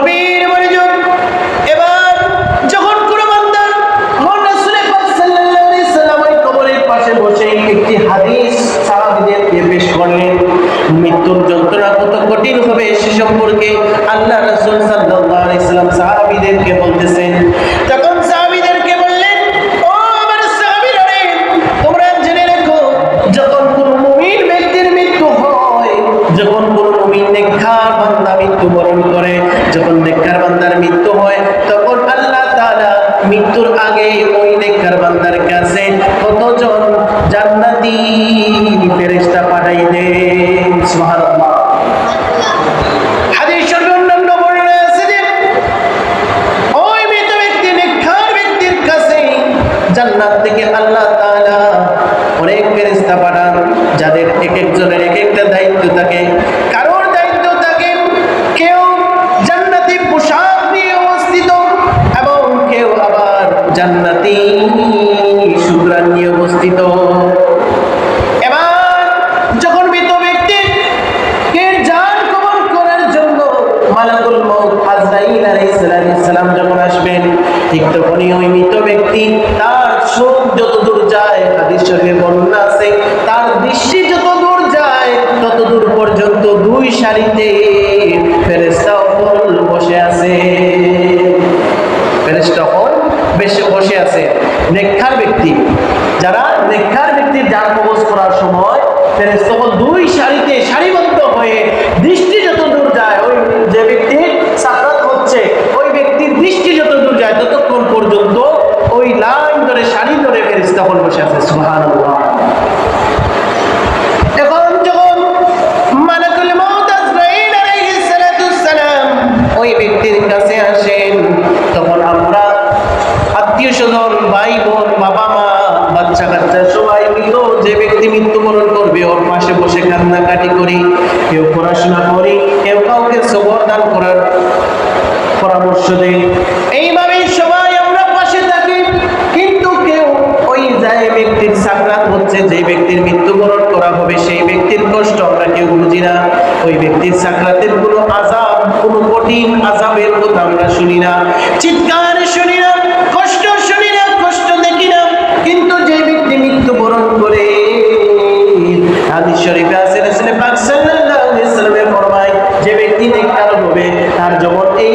গভীর বান্দার কাছে কতজন জান্নাতি ফেরেশতা পাঠাই দেন সুবহানাল্লাহ যাদের এক একজনের এক একটা দায়িত্ব থাকে। সময় ফেরেশতা হল দুই সারিতে সারিবদ্ধ হয়ে দৃষ্টি যত দূর যায়, ওই যে ব্যক্তির সাকরাত হচ্ছে, ওই ব্যক্তির দৃষ্টি যত দূর যায়, ততক্ষণ পর্যন্ত ওই লাইন ধরে, সারি ধরে ফেরেশতা হল বসে আছে, সুবহানাল্লাহ। পড়াশোনা করি, কেউ কাউকে সবর দান করার পরামর্শ দেই। এইভাবেই সবাই আমরা পাশে থাকি, কিন্তু কেউ ওই যায় ব্যক্তির সাকরাত হচ্ছে, যে ব্যক্তির মৃত্যুবরণ করা হবে, সেই ব্যক্তির কষ্ট আমরা কেউ বুঝি না। ওই ব্যক্তির সাকরাতের কোনো আজাব কোনো কঠিন আজাবের কথা আমরা শুনি না।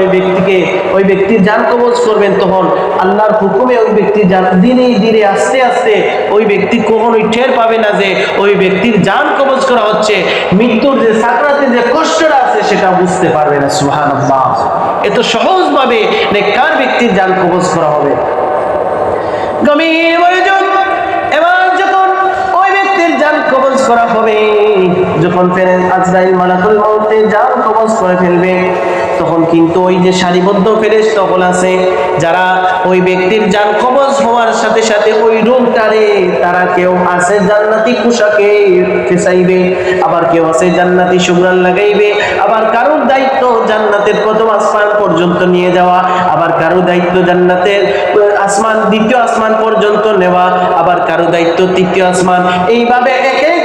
ওই ব্যক্তিকে, ওই ব্যক্তির জান কবজ করবেন তখন আল্লাহর হুকুমে ওই ব্যক্তির জান দিনে দিনে আস্তে আস্তে ওই ব্যক্তি কখনোই টের পাবে না যে ওই ব্যক্তির জান কবজ করা হচ্ছে। মৃত্যুর যে সাকরাতের যে কষ্টটা আছে সেটা বুঝতে পারবে না, সুবহানাল্লাহ। এত সহজভাবে নেককার ব্যক্তির জান কবজ করা হবে? যখন করা হবে, যখন ফেরেন আজরাইল মালাকুল মউতের জান কবজ করে ফেলবে তখন কিন্তু ওই যে সারিবদ্ধ ফেরেশতা হল আছে, যারা ওই ব্যক্তির জান কবজ হওয়ার সাথে সাথে ওই রূপটারে তারা কেউ আছে জান্নাতি পোশাকে ফেসাইবে, আবার কেউ আছে জান্নাতি সুগ্রান লাগাইবে, আবার কারোর দায়িত্ব জান্নাতের প্রথম আসমান পর্যন্ত নিয়ে যাওয়া, আবার কারও দায়িত্ব জান্নাতের আসমান, দ্বিতীয় আসমান পর্যন্ত নেওয়া, আবার কারও দায়িত্ব তৃতীয় আসমান। এইভাবে এক এক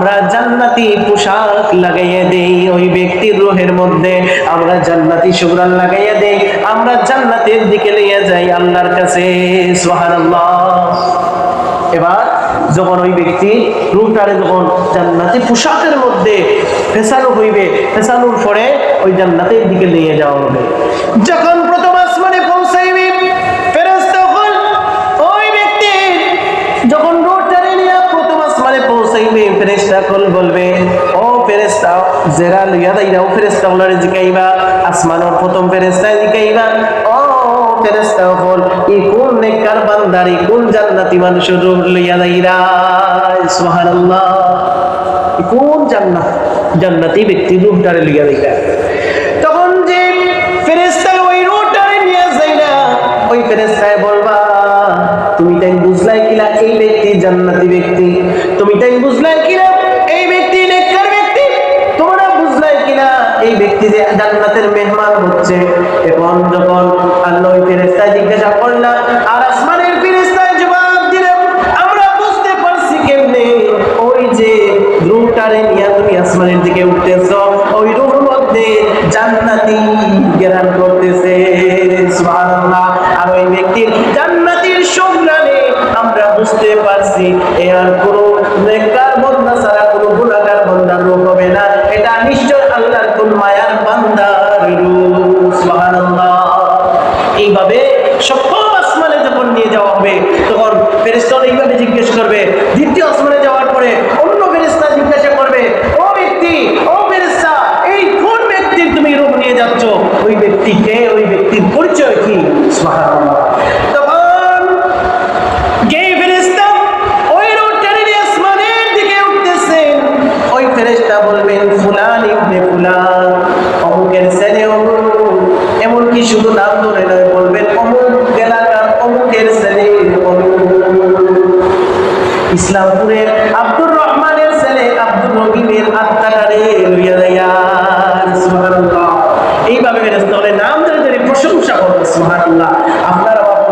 আমরা জান্নাতি পোশাক লাগাইয়া দেই ওই ব্যক্তির রোহের মধ্যে। আমরা জান্নাতি শুভ্রাণ লাগাইয়া দেই। আমরা জান্নাতের দিকে লইয়া যাই আল্লাহর কাছে। সুবহানাল্লাহ। এবার যখন ওই ব্যক্তি রুটারে যখন জান্নাতি পোশাকের মধ্যে ফেসানো হইবে, ফেসানোর পরে ওই জান্নাতের দিকে নিয়ে যাওয়া হবে। যখন বলবে, ও ফেরেস্তা জেরা লইয়া দাইরা ও ফেরেস্তা ওলারে জিকাইবা আসমানোর প্রথম ফেরেস্তায় জিকাইবা ও ফেরেস্তা হল ই কোন নেকার বান্দারি, কোন জান্নাতি মানুষের রূহ লইয়া দাইরা সুবহানাল্লাহ। কোন জান্নাত, জান্নাতি ব্যক্তি রূপটারে লইয়া দাইরা তখন যে ফেরেস্তা ওই রূপটারে নিয়া যাইরা, ওই ফেরেস্তায় বলবা, তুমি তাই বুঝলাই কিনা এই ব্যক্তি জান্নাতি ব্যক্তি। জান্নাতের মেহমান হচ্ছে। এবং যখন আল্লাহ ফেরেস্তা